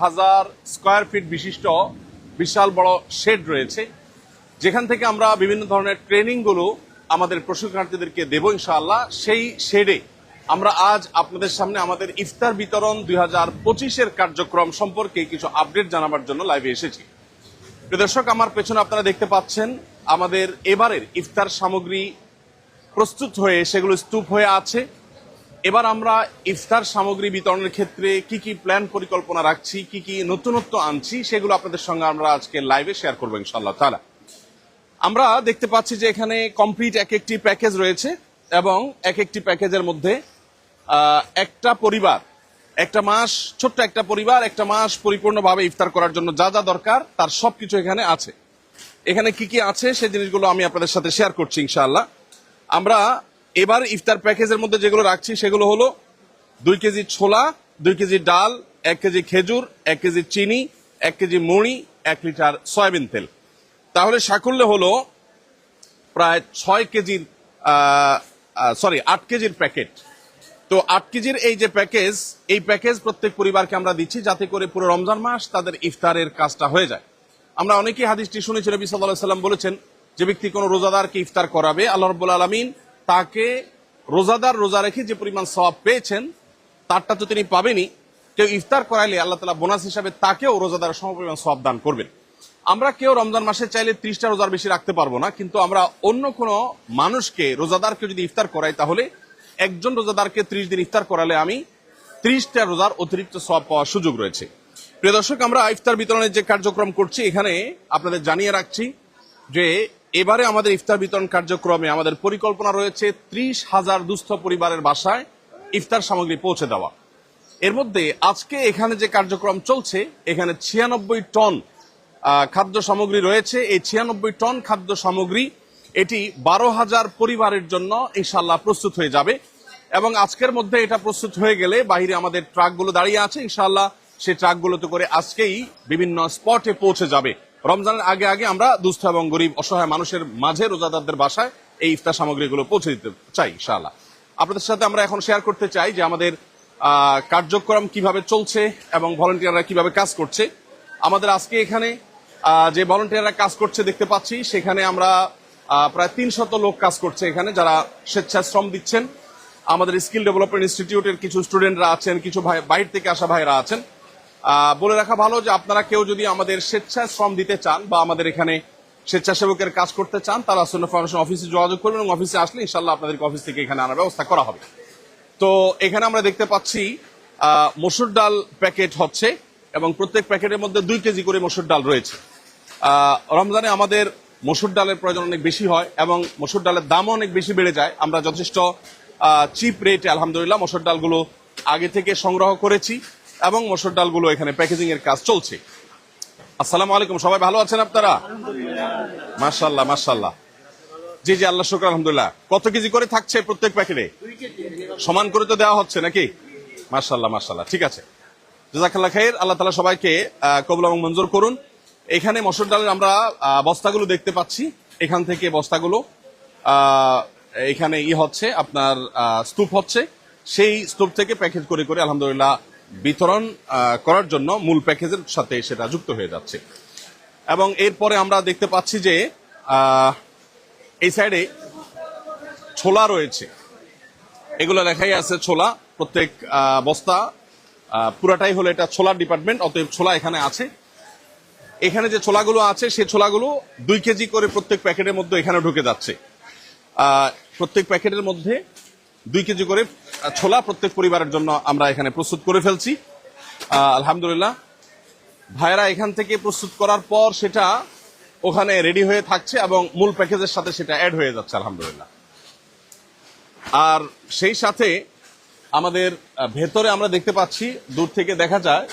হাজার square feet বিশিষ্ট বিশাল বড় শেড রয়েছে। যেখান থেকে আমরা বিভিন্ন ধরনের ট্রেনিংগুলো আমাদের প্রশিক্ষণার্থীদেরকে দেব ইনশাআল্লাহ। সেই শেডে আমরা আজ আপনাদের সামনে আমাদের ইফতার বিতরণ দুই হাজার পঁচিশের কার্যক্রম সম্পর্কে কিছু আপডেট জানাবার জন্য লাইভে এসেছি। দর্শক, আমার পেছনে আপনারা দেখতে পাচ্ছেন, আমাদের এবারের ইফতার সামগ্রী প্রস্তুত হয়ে সেগুলো স্তূপ হয়ে আছে। এবার আমরা ইফতার সামগ্রী বিতরণের ক্ষেত্রে কি কি প্ল্যান পরিকল্পনা রাখছি, কি কি নতুনত্ব আনছি, সেগুলো আপনাদের সঙ্গে আমরা আজকে লাইভে শেয়ার করব ইনশাল্লাহ তালা আমরা দেখতে পাচ্ছি যে এখানে কমপ্লিট এক একটি প্যাকেজ রয়েছে এবং এক একটি প্যাকেজের মধ্যে একটা পরিবার, একটা মাস, ছোট্ট একটা পরিবার, একটা মাস পরিপূর্ণভাবে ইফতার করার জন্য যা যা দরকার, তার সব কিছু এখানে আছে। এখানে কি কি আছে সেই জিনিসগুলো আমি আপনাদের সাথে শেয়ার করছি ইনশাআল্লাহ। আমরা এবার ইফতার প্যাকেজের মধ্যে যেগুলো রাখছি সেগুলো হলো দুই কেজি ছোলা, দুই কেজি ডাল, এক কেজি খেজুর, এক কেজি চিনি, এক কেজি মুড়ি, এক লিটার সয়াবিন তেল। তাহলে সাকুল্যে হলো প্রায় ছয় কেজির সরি আট কেজির প্যাকেট। তো আট কেজির এই যে প্যাকেজ, এই প্যাকেজ প্রত্যেক পরিবারকে আমরা দিচ্ছি যাতে করে পুরো রমজান মাস তাদের ইফতারের কাজটা হয়ে যায়। আমরা অনেকেই হাদিসটি শুনেছি, নবী সাল্লাহ সাল্লাম বলেছেন, যে ব্যক্তি কোনো রোজাদারকে ইফতার করাবে, আল্লাহ রব্বুল আলমিন তাকে রোজাদার রোজা রেখে যে পরিমাণ সওয়াব পেয়েছেন, তারটা তো তিনি পাবেনই। কেউ ইফতার করাইলে আল্লাহ তালা বোনাস হিসাবে তাকেও রোজাদার সমপরিমাণ সওয়াব দান করবেন। আমরা কেউ রমজান মাসে চাইলে ত্রিশটা রোজার বেশি রাখতে পারব না, কিন্তু আমরা অন্য কোনো মানুষকে, রোজাদারকে যদি ইফতার করাই, তাহলে একজন রোজাদারকে ত্রিশ দিন ইফতার করালে আমি ত্রিশটা রোজার অতিরিক্ত সব পাওয়ার সুযোগ রয়েছে। প্রিয় দর্শক, আমরা ইফতার বিতরণের যে কার্যক্রম করছি, এখানে আপনাদের জানিয়ে রাখছি যে এবারে আমাদের ইফতার বিতরণ কার্যক্রমে আমাদের পরিকল্পনা রয়েছে ত্রিশ হাজার দুস্থ পরিবারের বাসায় ইফতার সামগ্রী পৌঁছে দেওয়া। এর মধ্যে আজকে এখানে যে কার্যক্রম চলছে, এখানে ছিয়ানব্বই টন খাদ্য সামগ্রী রয়েছে। এই ছিয়ানব্বই টন খাদ্য সামগ্রী, এটি বারো হাজার পরিবারের জন্য ইনশাল্লাহ প্রস্তুত হয়ে যাবে। এবং আজকের মধ্যে এটা প্রস্তুত হয়ে গেলে বাইরে আমাদের ট্রাকগুলো দাঁড়িয়ে আছে। ইনশাল্লাহ সেই ট্রাকগুলোতে করে আজকেই বিভিন্ন স্পটে পৌঁছে যাবে। রমজানের আগে আগে আমরা দুস্থ এবং গরিব, অসহায় মানুষের মাঝে রোজাদারদের বাসায় এই ইফতার সামগ্রীগুলো পৌঁছে দিতে চাই, ইনশাআল্লাহ। আপনাদের সাথে আমরা এখন শেয়ার করতে চাই যে আমাদের কার্যক্রম কীভাবে চলছে এবং ভলেন্টিয়াররা কীভাবে কাজ করছে। আমাদের আজকে এখানে যে ভলেন্টিয়াররা কাজ করছে দেখতে পাচ্ছি, সেখানে আমরা প্রায় তিনশত লোক কাজ করছে এখানে যারা স্বেচ্ছায় শ্রম দিচ্ছেন। আমাদের স্কিল ডেভেলপমেন্ট ইনস্টিটিউটের কিছু স্টুডেন্টরা আছেন, কিছু ভাই, বাইরে থেকে আসা ভাইরা আছেন। বলে রাখা ভালো যে আপনারা কেউ যদি আমাদের স্বেচ্ছায় শ্রম দিতে চান বা আমাদের এখানে স্বেচ্ছাসেবকের কাজ করতে চান, তারা সুন্নত ফাউন্ডেশন অফিসে যোগাযোগ করবেন এবং অফিসে আসলে ইনশাল্লাহ আপনাদেরকে অফিস থেকে এখানে আনার ব্যবস্থা করা হবে। তো এখানে আমরা দেখতে পাচ্ছি মসুর ডাল প্যাকেট হচ্ছে এবং প্রত্যেক প্যাকেটের মধ্যে দুই কেজি করে মসুর ডাল রয়েছে। রমজানে আমাদের মসুর ডালের প্রয়োজন অনেক বেশি হয় এবং মসুর ডালের দামও অনেক বেশি বেড়ে যায়। আমরা যথেষ্ট চিপ রেটে আলহামদুলিল্লাহ মসুর ডালগুলো আগে থেকে সংগ্রহ করেছি। এবং মসুর ডালগুলো এখানে প্যাকেজিং এর কাজ চলছে। আসসালামু আলাইকুম সবাই ভালো আছেন আপনারা? মার্শাল্লাহ মার্শাল্লাহ জি জি আল্লাহ শুক্র আলহামদুলিল্লাহ। কত কেজি করে থাকছে প্রত্যেক প্যাকেটে? সমান করে তো দেওয়া হচ্ছে নাকি? মার্শাল্লাহ মার্শাল্লাহ ঠিক আছে। জাজাকাল্লাহ খাইর আল্লাহ তালা সবাইকে কবুল এবং মঞ্জুর করুন। এখানে মসুর ডালের আমরা বস্তাগুলো দেখতে পাচ্ছি। এখান থেকে বস্তাগুলো এখানে ই হচ্ছে আপনার স্তূপ হচ্ছে। সেই স্তূপ থেকে প্যাকেজ করে করে আলহামদুলিল্লাহ বিতরণ করার জন্য মূল প্যাকেজের সাথে সেটা যুক্ত হয়ে যাচ্ছে। এবং এরপরে আমরা দেখতে পাচ্ছি যে এই সাইডে ছোলা রয়েছে। এগুলো লেখাই আছে ছোলা, প্রত্যেক বস্তা পুরাটাই হলো এটা ছোলার ডিপার্টমেন্ট, অতএব ছোলা এখানে আছে। এখানে যে ছোলাগুলো আছে, সে ছোলাগুলো দুই কেজি করে প্রত্যেক প্যাকেটের মধ্যে এখানে ঢুকে যাচ্ছে। প্রত্যেক প্যাকেটের মধ্যে দুই কেজি করে ছোলা প্রত্যেক পরিবারের জন্য আমরা এখানে প্রস্তুত করে ফেলছি। আলহামদুলিল্লাহ। ভাইরা এখান থেকে প্রস্তুত করার পর সেটা ওখানে রেডি হয়ে থাকছে এবং মূল প্যাকেজের সাথে সেটা অ্যাড হয়ে যাচ্ছে, আলহামদুলিল্লাহ। আর সেই সাথে আমাদের ভেতরে আমরা দেখতে পাচ্ছি, দূর থেকে দেখা যায়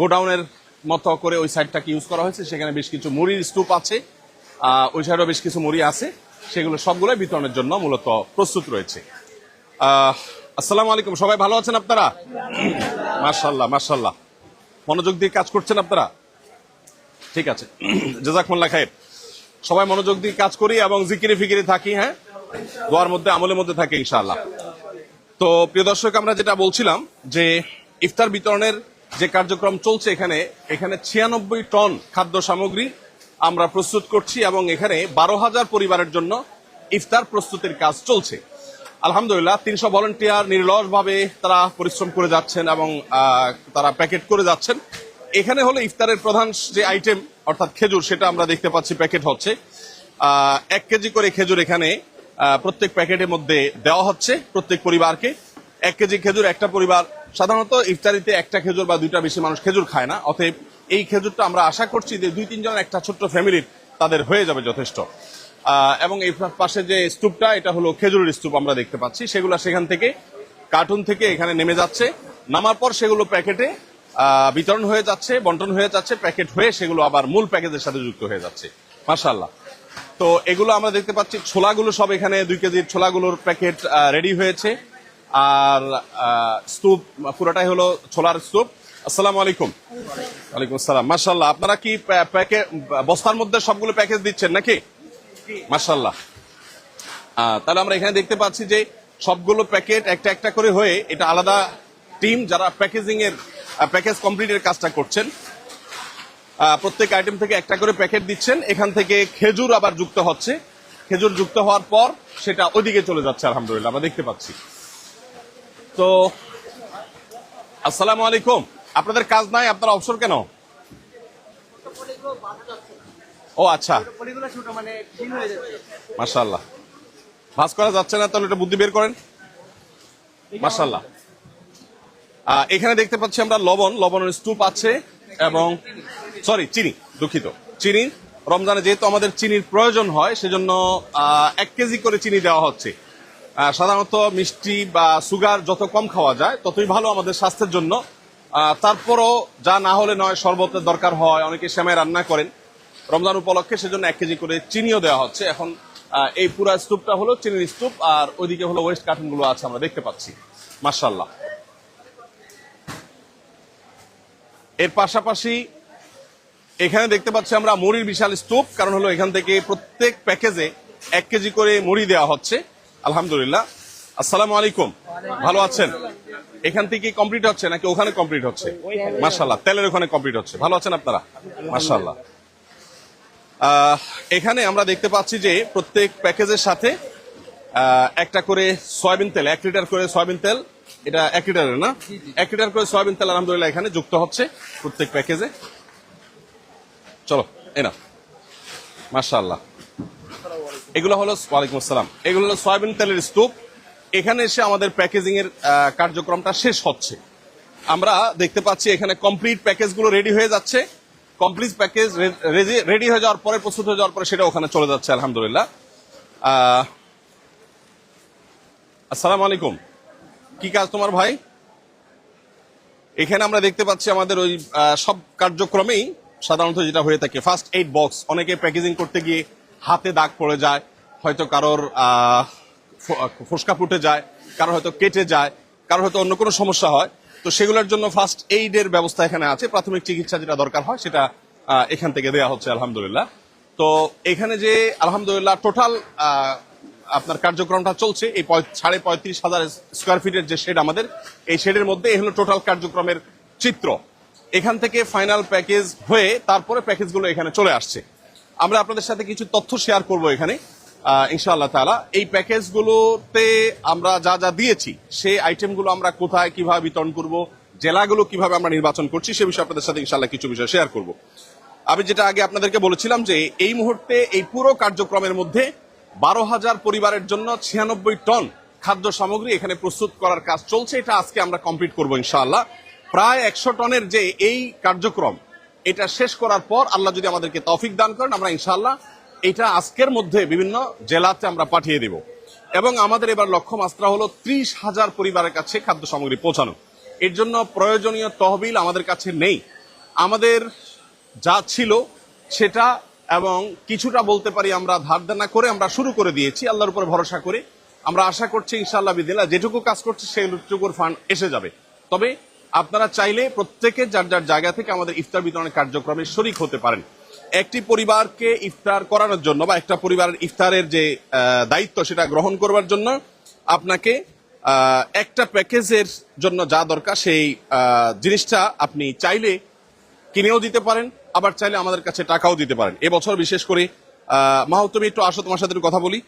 গোডাউনের মতো করে ওই সাইডটাকে ইউজ করা হয়েছে। সেখানে বেশ কিছু মুড়ির স্তূপ আছে। ওই সাইডেও বেশ কিছু মুড়ি আছে। সেগুলো সবগুলোই বিতরণের জন্য মূলত প্রস্তুত রয়েছে। আসসালামু আলাইকুম। সবাই ভালো আছেন আপনারা? মার্শাল্লাহ মার্শাল্লাহ মনোযোগ দিয়ে কাজ করছেন আপনারা? ঠিক আছে। জাজাকমুল্লাহ খায়ের। সবাই মনোযোগ দিয়ে কাজ করি এবং জিকিরে ফিকিরে থাকি হ্যাঁ? দোয়ার মধ্যে, আমলের মধ্যে থাকি, ইনশাআল্লাহ। তো, প্রিয় দর্শক, আমরা যেটা বলছিলাম যে, ইফতার বিতরণের যে কার্যক্রম চলছে এখানে এখানে ছিয়ানব্বই টন খাদ্য সামগ্রী আমরা প্রস্তুত করছি এবং এখানে বারো হাজার পরিবারের জন্য ইফতার প্রস্তুতির কাজ চলছে। আলহামদুলিল্লাহ, তিনশো ভলেন্টিয়ার নির্লসভাবে তারা পরিশ্রম করে যাচ্ছেন এবং তারা প্যাকেট করে যাচ্ছেন। এখানে হলো ইফতারের প্রধান যে আইটেম অর্থাৎ খেজুর, সেটা আমরা দেখতে পাচ্ছি প্যাকেট হচ্ছে। এক কেজি করে খেজুর এখানে প্রত্যেক প্যাকেটের মধ্যে দেওয়া হচ্ছে প্রত্যেক পরিবারকে। এক কেজি খেজুর একটা পরিবার, সাধারণত ইফতারিতে একটা খেজুর বা দুইটা বেশি মানুষ খেজুর খায় না। অতএব এই খেজুরটা আমরা আশা করছি যে দুই তিনজন একটা ছোট্ট ফ্যামিলির তাদের হয়ে যাবে যথেষ্ট। এবং এই পাশে যে স্তূপটা, এটা হলো খেজুরের স্তূপ আমরা দেখতে পাচ্ছি। সেগুলো সেখান থেকে, কার্টুন থেকে এখানে নেমে যাচ্ছে। নামার পর সেগুলো প্যাকেটে বিতরণ হয়ে যাচ্ছে, বন্টন হয়ে যাচ্ছে, প্যাকেট হয়ে সেগুলো আবার মূল প্যাকেজের সাথে যুক্ত হয়ে যাচ্ছে। মার্শাল্লাহ তো এগুলো আমরা দেখতে পাচ্ছি, ছোলাগুলো সব এখানে দুই কেজির ছোলাগুলোর প্যাকেট রেডি হয়েছে। আর স্তূপ, পুরোটাই হলো ছোলার স্তূপ। আসসালামু আলাইকুম। ওয়ালাইকুম আসসালাম। মার্শাল্লাহ আপনারা কি প্যাকেট বস্তার মধ্যে সবগুলো প্যাকেজ দিচ্ছেন নাকি? মার্শাল্লাহ আহ, তাহলে আমরা এখানে দেখতে পাচ্ছি যে সবগুলো প্যাকেট একটা একটা করে হয়ে এটা আলাদা টিম যারা প্যাকেজিং এর প্যাকেজ কমপ্লিটের কাজটা করছেন। প্রত্যেক আইটেম থেকে একটা করে প্যাকেট দিচ্ছেন। এখান থেকে খেজুর আবার যুক্ত হচ্ছে। খেজুর যুক্ত হওয়ার পর সেটা ওইদিকে চলে যাচ্ছে আলহামদুলিল্লাহ আমরা দেখতে পাচ্ছি। তো আসসালামু আলাইকুম। আপনাদের কাজ নাই আপনারা অবসর কেন? ও আচ্ছা। মার্শাল্লাহ ভাজ করা যাচ্ছে না, তাহলে এটা বুদ্ধি বের করেন। মার্শাল্লাহ এখানে দেখতে পাচ্ছি আমরা লবণ। লবণের স্তূপ আছে এবং, সরি, চিনি, দুঃখিত। চিনি, রমজানে যেহেতু আমাদের চিনির প্রয়োজন হয়, সেজন্য এক কেজি করে চিনি দেওয়া হচ্ছে। সাধারণত মিষ্টি বা সুগার যত কম খাওয়া যায়, ততই ভালো আমাদের স্বাস্থ্যের জন্য। তারপরও যা না হলে নয়, শরবতের দরকার হয়, অনেকে সেমাই রান্না করেন। রমজান উপলক্ষে সেজন্য এক কেজি করে চিনিও দেওয়া হচ্ছে। এখন এই পুরা স্তূপটা হলো চিনির স্তূপ, আর ওইদিকে হলো ওয়েস্ট কার্টুনগুলো আছে আমরা দেখতে পাচ্ছি। মার্শাল্লাহ এর পাশাপাশি এখানে দেখতে পাচ্ছি আমরা মুড়ির বিশাল স্তূপ, কারণ হলো এখান থেকে প্রত্যেক প্যাকেজে এক কেজি করে মুড়ি দেওয়া হচ্ছে। আলহামদুলিল্লাহ। আসসালামু আলাইকুম। ভালো আছেন? এখান থেকে কমপ্লিট হচ্ছে নাকি ওখানে কমপ্লিট হচ্ছে? মার্শাল্লাহ তেলের ওখানে কমপ্লিট হচ্ছে। ভালো আছেন আপনারা? মার্শাল্লাহ এখানে আমরা দেখতে পাচ্ছি যে প্রত্যেক প্যাকেজের সাথে একটা করে সয়াবিন তেল এক লিটার করে সয়াবিন তেল এটা এক লিটারের না? এক লিটার করে সয়াবিন তেল আলহামদুলিল্লাহ এখানে যুক্ত হচ্ছে প্রত্যেক প্যাকেজে। চলো এনা মার্শাল্লাহ এগুলো হলো ওয়ালাইকুম আসসালাম। এগুলো হলো সয়াবিন তেলের স্তূপ। এখানে এসে আমাদের প্যাকেজিং এর কার্যক্রমটা শেষ হচ্ছে। আমরা দেখতে পাচ্ছি এখানে কমপ্লিট প্যাকেজগুলো রেডি হয়ে যাচ্ছে। কমপ্লিট প্যাকেজ রেডি হয়ে যাওয়ার পরে, প্রস্তুত হয়ে যাওয়ার পরে সেটা ওখানে চলে যাচ্ছে, আলহামদুলিল্লাহ। আসসালামু আলাইকুম। কি কাজ তোমার ভাই? এখানে আমরা দেখতে পাচ্ছি আমাদের ওই সব কার্যক্রমেই সাধারণত যেটা হয়ে থাকে ফার্স্ট এইড বক্স অনেকে প্যাকেজিং করতে গিয়ে হাতে দাগ পড়ে যায়, হয়তো কারোর ফোসকা ফুটে যায়, কারোর হয়তো কেটে যায়, কারোর হয়তো অন্য কোনো সমস্যা হয়। তো সেগুলোর জন্য ফার্স্ট এইডের ব্যবস্থা এখানে আছে। প্রাথমিক চিকিৎসা যেটা দরকার হয়, সেটা এখান থেকে দেওয়া হচ্ছে, আলহামদুলিল্লাহ। তো এখানে যে, আলহামদুলিল্লাহ টোটাল আপনার কার্যক্রমটা চলছে, এই সাড়ে পঁয়ত্রিশ হাজার স্কোয়ার ফিটের যে শেড আমাদের, এই শেডের মধ্যে এই হলো টোটাল কার্যক্রমের চিত্র। এখান থেকে ফাইনাল প্যাকেজ হয়ে তারপরে প্যাকেজগুলো এখানে চলে আসছে। আমরা আপনাদের সাথে কিছু তথ্য শেয়ার করব এখানে। ইনশাআল্লাহ তাআলা, এই প্যাকেজগুলোতে আমরা যা যা দিয়েছি, সেই আইটেমগুলো আমরা কোথায় কীভাবে বিতরণ করব, জেলাগুলো কীভাবে আমরা নির্বাচন করছি, সে বিষয়ে আপনাদের সাথে ইনশাআল্লাহ কিছু বিষয় শেয়ার করব। আমি যেটা আগে আপনাদেরকে বলেছিলাম যে, এই মুহূর্তে এই পুরো কার্যক্রমের মধ্যে বারো হাজার পরিবারের জন্য ছিয়ানব্বই টন খাদ্য সামগ্রী এখানে প্রস্তুত করার কাজ চলছে, এটা আজকে আমরা কমপ্লিট করব ইনশাআল্লাহ। প্রায় একশো টনের যে এই কার্যক্রম, এটা শেষ করার পর আল্লাহ যদি আমাদেরকে তফিক দান করেন, আমরা ইনশাআল্লাহ এটা আজকের মধ্যে বিভিন্ন জেলাতে আমরা পাঠিয়ে দেব। এবং আমাদের এবার লক্ষ্য মাত্রা হলো ত্রিশ হাজার পরিবারের কাছে খাদ্য সামগ্রী পৌঁছানো। এর জন্য প্রয়োজনীয় তহবিল আমাদের কাছে নেই। আমাদের যা ছিল সেটা এবং কিছুটা বলতে পারি আমরা ধার দেনা করে আমরা শুরু করে দিয়েছি, আল্লাহর উপর ভরসা করে। আমরা আশা করছি ইনশাআল্লাহ বিদিল্লা যেটুকু কাজ করছে সেইটুকুর ফান্ড এসে যাবে। তবে আপনারা চাইলে প্রত্যেকে যার যার জায়গা থেকে আমাদের ইফতার বিতরণের কার্যক্রমে শরিক হতে পারেন। একটি পরিবারকে ইফতার করানোর জন্য বা একটা পরিবারের ইফতারের যে দায়িত্ব সেটা গ্রহণ করবার জন্য আপনাকে একটা প্যাকেজের জন্য যা দরকার সেই জিনিসটা আপনি চাইলে কিনেও দিতে পারেন, আবার চাইলে আমাদের কাছে টাকাও দিতে পারেন। এবছর বিশেষ করে মাহু তুমি একটু আসো তোমার সাথে কথা বলি।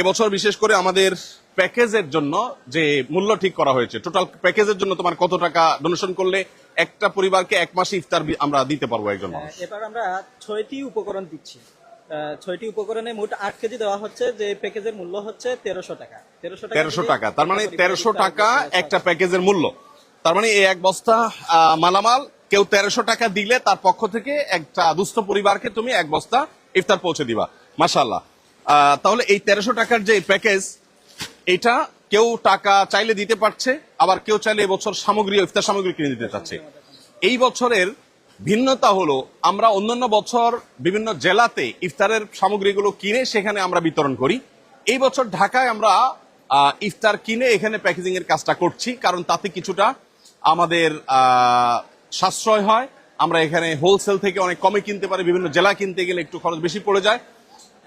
এবছর বিশেষ করে আমাদের প্যাকেজের জন্য যে মূল্য ঠিক করা হয়েছে, টোটাল প্যাকেজের জন্য তোমার কত টাকা ডোনেশন করলে একটা পরিবারকে এক মাসে ইফতার আমরা দিতে পারব একজন মানুষ। এবার আমরা ছয়টি উপকরণ দিচ্ছি। ছয়টি উপকরণে মোট আট কেজি দেওয়া হচ্ছে যে প্যাকেজের মূল্য হচ্ছে তেরোশো টাকা। তেরোশো টাকা তেরোশো টাকা তার মানে তেরোশো টাকা একটা প্যাকেজের মূল্য। তার মানে এই এক বস্তা মালামাল কেউ তেরোশো টাকা দিলে তার পক্ষ থেকে একটা দুস্থ পরিবারকে তুমি এক বস্তা ইফতার পৌঁছে দিবা। মাসাল্লাহ তাহলে এই তেরোশো টাকার যে প্যাকেজ এটা কেউ টাকা চাইলে দিতে পারছে, আবার কেউ চাইলে এবছর সামগ্রী, ইফতার সামগ্রী কিনে দিতে চাচ্ছে। এই বছরের ভিন্নতা হলো, আমরা অন্যান্য বছর বিভিন্ন জেলাতে ইফতারের সামগ্রীগুলো কিনে সেখানে আমরা বিতরণ করি। এই বছর ঢাকায় আমরা ইফতার কিনে এখানে প্যাকেজিং এর কাজটা করছি, কারণ তাতে কিছুটা আমাদের সাশ্রয় হয়। আমরা এখানে হোলসেল থেকে অনেক কমে কিনতে পারি, বিভিন্ন জেলা কিনতে গেলে একটু খরচ বেশি পড়ে যায়।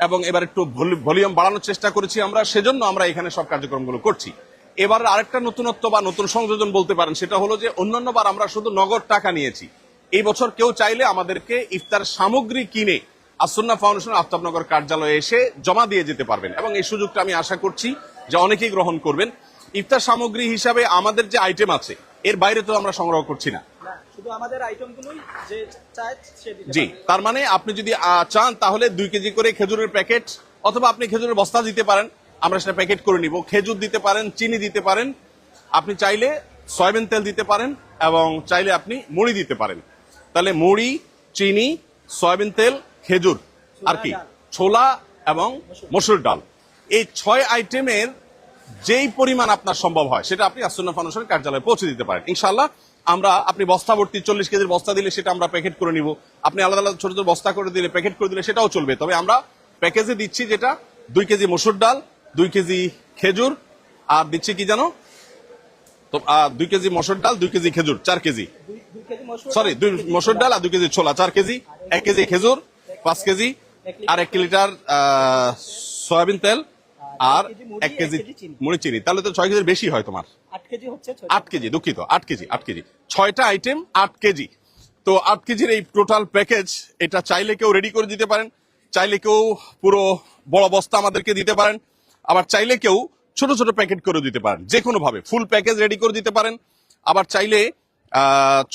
এবং এবার একটু ভলিউম বাড়ানোর চেষ্টা করেছি আমরা, সেজন্য আমরা এখানে সব কার্যক্রমগুলো করছি। এবার আরেকটা নতুনত্ব বা নতুন সংযোজন বলতে পারেন, সেটা হলো যে অন্যান্য বার আমরা শুধু নগদ টাকা নিয়েছি। এই বছর কেউ চাইলে আমাদেরকে ইফতার সামগ্রী কিনে আসন্না ফাউন্ডেশন আফতাবনগর কার্যালয়ে এসে জমা দিয়ে যেতে পারবেন। এবং এই সুযোগটা আমি আশা করছি যে অনেকেই গ্রহণ করবেন। ইফতার সামগ্রী হিসাবে আমাদের যে আইটেম আছে, এর বাইরে তো আমরা সংগ্রহ করছি না। না, আমাদের আইটেমগুলোই যে চায় সে দিতে জি তার মানে আপনি যদি চান তাহলে দুই কেজি করে খেজুরের প্যাকেট অথবা আপনি খেজুরের বস্তা দিতে পারেন আমরা সেটা প্যাকেট করে নিব। খেজুর দিতে পারেন চিনি দিতে পারেন আপনি চাইলে সয়াবিন তেল দিতে পারেন এবং চাইলে আপনি মুড়ি দিতে পারেন। তাহলে মুড়ি চিনি সয়াবিন তেল খেজুর আর কি? ছোলা এবং মসুর ডাল। এই ছয় আইটেমের যেই পরিমাণ আপনার সম্ভব হয় সেটা আপনি আসন্ন ফাউন্ডেশনের কার্যালয়ে পৌঁছে দিতে পারেন। ইনশাল্লাহ আমরা, আপনি বস্তা ভর্তি চল্লিশ কেজির বস্তা দিলে সেটা আমরা প্যাকেট করে নিব। আপনি আলাদা আলাদা ছোট ছোট বস্তা করে দিলে প্যাকেট করে দিলে সেটাও চলবে। তবে আমরা প্যাকেজে দিচ্ছি যেটা, দুই কেজি মসুর ডাল, দুই কেজি খেজুর, আর দিচ্ছি কি জানো? তো দুই কেজি মসুর ডাল, দুই কেজি খেজুর, চার কেজি। সরি দুই মসুর ডাল আর দুই কেজি ছোলা, চার কেজি, এক কেজি খেজুর, পাঁচ কেজি, আর এক লিটার সয়াবিন তেল আর এক কেজি মুড়ি, চিনি। তাহলে তো ছয় কেজির বেশি হয় তোমার। আট কেজি হচ্ছে আট কেজি দুঃখিত আট কেজি আট কেজি। ছয়টা আইটেম আট কেজি। তো আট কেজির এই টোটাল প্যাকেজ এটা চাইলে কেউ রেডি করে দিতে পারেন চাইলে কেউ পুরো বড় বস্তা আমাদেরকে দিতে পারেন আবার চাইলে কেউ ছোট ছোট প্যাকেট করে দিতে পারেন যে কোনো ভাবে ফুল প্যাকেজ রেডি করে দিতে পারেন আবার চাইলে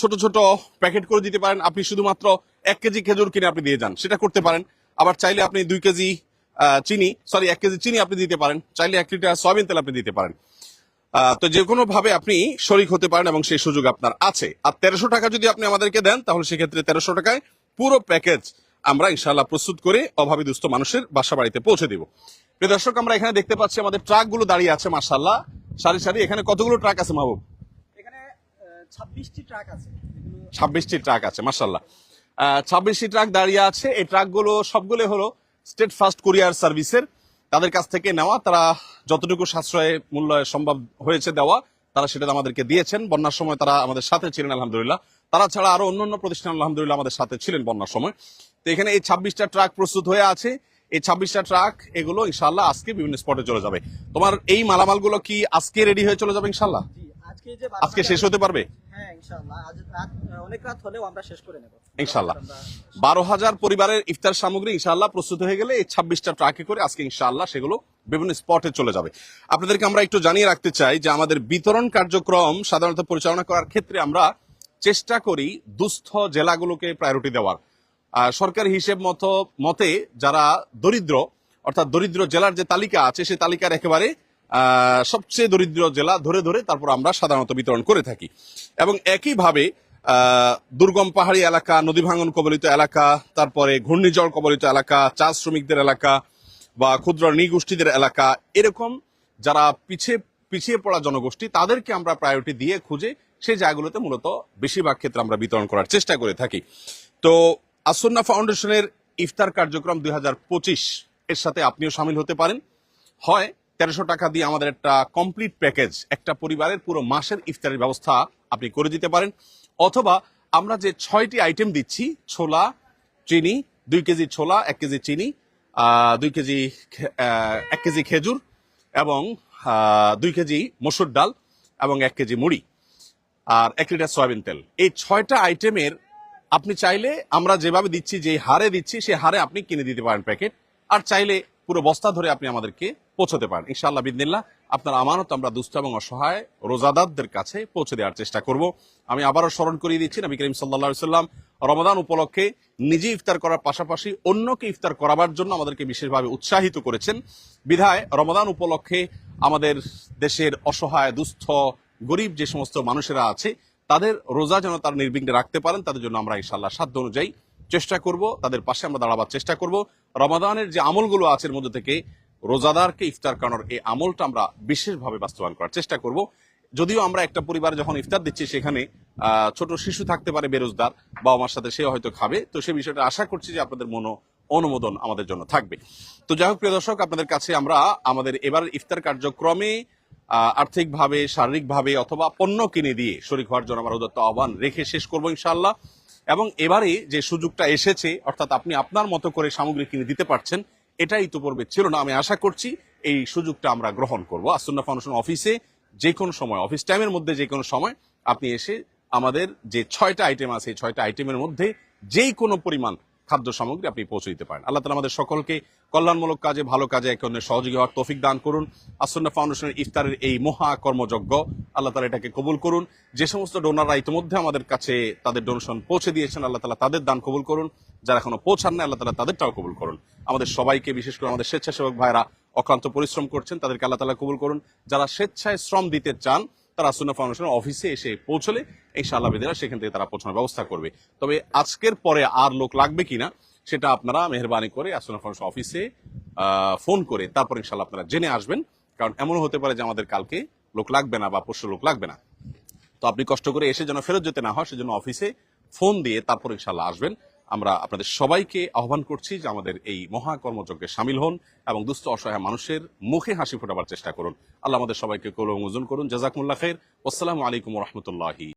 ছোট ছোট প্যাকেট করে দিতে পারেন। আপনি শুধুমাত্র এক কেজি খেজুর কিনে আপনি দিয়ে যান সেটা করতে পারেন। আবার চাইলে আপনি দুই কেজি চিনি সরি এক কেজি চিনি আপনি দিতে পারেন চাইলে এক লিটার সয়াবিন তেল আপনি দিতে পারেন। তো যে কোনো ভাবে আপনি শরিক হতে পারেন এবং সেই সুযোগ আপনার আছে। আর তেরোশো টাকা যদি আপনি আমাদেরকে দেন তাহলে সেক্ষেত্রে তেরোশো টাকায় পুরো প্যাকেজ আমরা ইনশাল্লাহ প্রস্তুত করে অভাবী দুস্থ মানুষের বাসা বাড়িতে পৌঁছে দিব। প্রিয় দর্শক আমরা এখানে দেখতে পাচ্ছি আমাদের ট্রাকগুলো দাঁড়িয়ে আছে মার্শাল্লাহ সারি সারি এখানে কতগুলো ট্রাক আছে মাহবুব? এখানে ছাব্বিশটি ট্রাক আছে। ছাব্বিশটি ট্রাক আছে মার্শাল্লাহ ছাব্বিশটি ট্রাক দাঁড়িয়ে আছে। এই ট্রাকগুলো সবগুলো হলো স্টেট ফার্স্ট কুরিয়ার সার্ভিসের তাদের কাছ থেকে নেওয়া, তারা যতটুকু সাশ্রয় মূল্য সম্ভব হয়েছে দেওয়া, তারা সেটা আমাদেরকে দিয়েছেন। বন্যার সময় তারা আমাদের সাথে ছিলেন, আলহামদুলিল্লাহ। তারা ছাড়া আরও অন্যান্য প্রতিষ্ঠান, আলহামদুলিল্লাহ, আমাদের সাথে ছিলেন বন্যার সময়। তো এখানে এই ছাব্বিশটা ট্রাক প্রস্তুত হয়ে আছে। এই ছাব্বিশটা ট্রাক, এগুলো ইনশাল্লাহ আজকে বিভিন্ন স্পটে চলে যাবে। তোমার এই মালামালগুলো কি আজকে রেডি হয়ে চলে যাবে ইনশাল্লাহ আজকে শেষ হতে পারবে? হ্যাঁ ইনশাআল্লাহ। আজ রাত অনেক রাত হলেও আমরা শেষ করে নেব। ইনশাল্লাহ বারো হাজার পরিবারের ইফতার সামগ্রী ইনশাল্লাহ প্রস্তুত হয়ে গেলে এই ছাব্বিশটা ট্রাকে করে আজকে ইনশাল্লাহ সেগুলো বিভিন্ন স্পটে চলে যাবে। আপনাদেরকে আমরা একটু জানিয়ে রাখতে চাই যে আমাদের বিতরণ কার্যক্রম সাধারণত পরিচালনা করার ক্ষেত্রে আমরা চেষ্টা করি দুস্থ জেলাগুলোকে প্রায়োরিটি দেওয়ার। সরকারি হিসেব মতো মতে যারা দরিদ্র অর্থাৎ দরিদ্র জেলার যে তালিকা আছে সেই তালিকার একেবারে সবচেয়ে দরিদ্র জেলা ধরে ধরে তারপর আমরা সাধারণত বিতরণ করে থাকি। এবং একইভাবে দুর্গম পাহাড়ি এলাকা, নদী ভাঙন কবলিত এলাকা, তারপরে ঘূর্ণিঝড় কবলিত এলাকা, চা শ্রমিকদের এলাকা বা ক্ষুদ্র নৃগোষ্ঠীদের এলাকা, এরকম যারা পিছিয়ে পিছিয়ে পড়া জনগোষ্ঠী, তাদেরকে আমরা প্রায়োরিটি দিয়ে খুঁজে সেই জায়গাগুলোতে মূলত বেশিরভাগ ক্ষেত্রে আমরা বিতরণ করার চেষ্টা করে থাকি। তো আসন্না ফাউন্ডেশনের ইফতার কার্যক্রম দু হাজার পঁচিশ এর সাথে আপনিও সামিল হতে পারেন। হয় তেরোশো টাকা দিয়ে আমাদের একটা কমপ্লিট প্যাকেজ একটা পরিবারের পুরো মাসের ইফতারের ব্যবস্থা আপনি করে দিতে পারেন। অথবা আমরা যে ছয়টি আইটেম দিচ্ছি, ছোলা, চিনি, দুই কেজি ছোলা, এক কেজি চিনি দুই কেজি এক কেজি খেজুর এবং দুই কেজি মসুর ডাল এবং এক কেজি মুড়ি আর এক লিটার সয়াবিন তেল। এই ছয়টা আইটেমের আপনি চাইলে আমরা যেভাবে দিচ্ছি যে হারে দিচ্ছি, সে হারে আপনি কিনে দিতে পারেন প্যাকেট। আর চাইলে পুরো বস্তা ধরে আপনি আমাদেরকে পৌঁছতে পারেন। ইনশাআল্লাহ বিদিল্লা আপনার আমানত আমরা দুস্থ এবং অসহায় রোজাদারদের কাছে পৌঁছে দেওয়ার চেষ্টা করব। আমি আবারও স্মরণ করিয়ে দিচ্ছি, নবী করিম সাল্লা সাল্লাম রমাদান উপলক্ষে নিজে ইফতার করার পাশাপাশি অন্যকে ইফতার করাবার জন্য আমাদেরকে বিশেষভাবে উৎসাহিত করেছেন। বিধায় রমাদান উপলক্ষে আমাদের দেশের অসহায়, দুস্থ, গরিব যে সমস্ত মানুষেরা আছে, তাদের রোজা যেন তারা নির্বিঘ্নে রাখতে পারেন, তাদের জন্য আমরা ইনশাল্লাহ সাধ্য অনুযায়ী চেষ্টা করব, তাদের পাশে আমরা দাঁড়াবার চেষ্টা করব। রমাদানের যে আমলগুলো আছে এর মধ্যে থেকে রোজাদারকে ইফতার করানোর এই আমলটা আমরা বিশেষভাবে বাস্তবায়ন করার চেষ্টা করব। যদিও আমরা একটা পরিবারে যখন ইফতার দিচ্ছি, সেখানে ছোট শিশু থাকতে পারে বেরোজদার বাবা মার সাথে সে হয়তো খাবে। তো সে বিষয়টা আশা করছি যে আপনাদের মনো অনুমোদন আমাদের জন্য থাকবে। তো যাই হোক, প্রিয় দর্শক, আপনাদের কাছে আমরা আমাদের এবার ইফতার কার্যক্রমে আর্থিকভাবে, শারীরিকভাবে অথবা পণ্য কিনে দিয়ে শরিক হওয়ার জন্য আমার উদত্ত আহ্বান রেখে শেষ করব ইনশাল্লাহ এবং এবারে যে সুযোগটা এসেছে, অর্থাৎ আপনি আপনার মতো করে সামগ্রী কিনে দিতে পারছেন এটা ইতোপূর্বে ছিল না, আমি আশা করছি এই সুযোগটা আমরা গ্রহণ করব। আসন্না ফাউন্ডেশন অফিসে যে কোনো সময়, অফিস টাইমের মধ্যে যে কোনো সময় আপনি এসে আমাদের যে ছয়টা আইটেম আছে ছয়টা আইটেমের মধ্যে যেই কোনো পরিমাণ খাদ্য সামগ্রী আপনি পৌঁছে দিতে পারেন। আল্লাহ তালা আমাদের সকলকে কল্যাণমূলক কাজে, ভালো কাজে একে অন্যের সহযোগী হওয়ার তৌফিক দান করুন। আসন্ন ফাউন্ডেশনের ইফতারের এই মহা কর্মযজ্ঞ, আল্লাহ তালা এটাকে কবুল করুন। যে সমস্ত ডোনাররা ইতিমধ্যে আমাদের কাছে তাদের ডোনেশন পৌঁছে দিয়েছেন, আল্লাহ তালা তাদের দান কবুল করুন। যারা এখনও পৌঁছান না আল্লাহ তালা তাদেরটাও কবুল করুন। আমাদের সবাইকে, বিশেষ করে আমাদের স্বেচ্ছাসেবক ভাইরা অক্লান্ত পরিশ্রম করছেন, তাদেরকে আল্লাহ তালা কবুল করুন। যারা স্বেচ্ছায় শ্রম দিতে চান তারা সুন্না ফাউন্ডেশনের অফিসে এসে পৌঁছলে এই শাল্লাহ বিদেরা সেখান থেকে তারা পৌঁছানোর ব্যবস্থা করবে। তবে আজকের পরে আর লোক লাগবে কিনা, সেটা আপনারা মেহরবানি করে আসুনা ফাউন্ডেশন অফিসে ফোন করে তারপর ইনশাল্লাহ আপনারা জেনে আসবেন। কারণ এমনও হতে পারে যে আমাদের কালকে লোক লাগবে না বা পরশু লোক লাগবে না। তো আপনি কষ্ট করে এসে যেন ফেরত যেতে না হয়, সেজন্য অফিসে ফোন দিয়ে তারপর ইনশাল্লাহ আসবেন। আমরা আপনাদের সবাইকে আহ্বান করছি যে আমাদের এই মহা কর্মযজ্ঞে সামিল হন এবং দুস্থ অসহায় মানুষের মুখে হাসি ফোটাবার চেষ্টা করুন। আল্লাহ আমাদের সবাইকে কলম মজুন করুন। জাজাকুল্লাহ খের আসসালামু আলাইকুম রহমতুল্লাহি।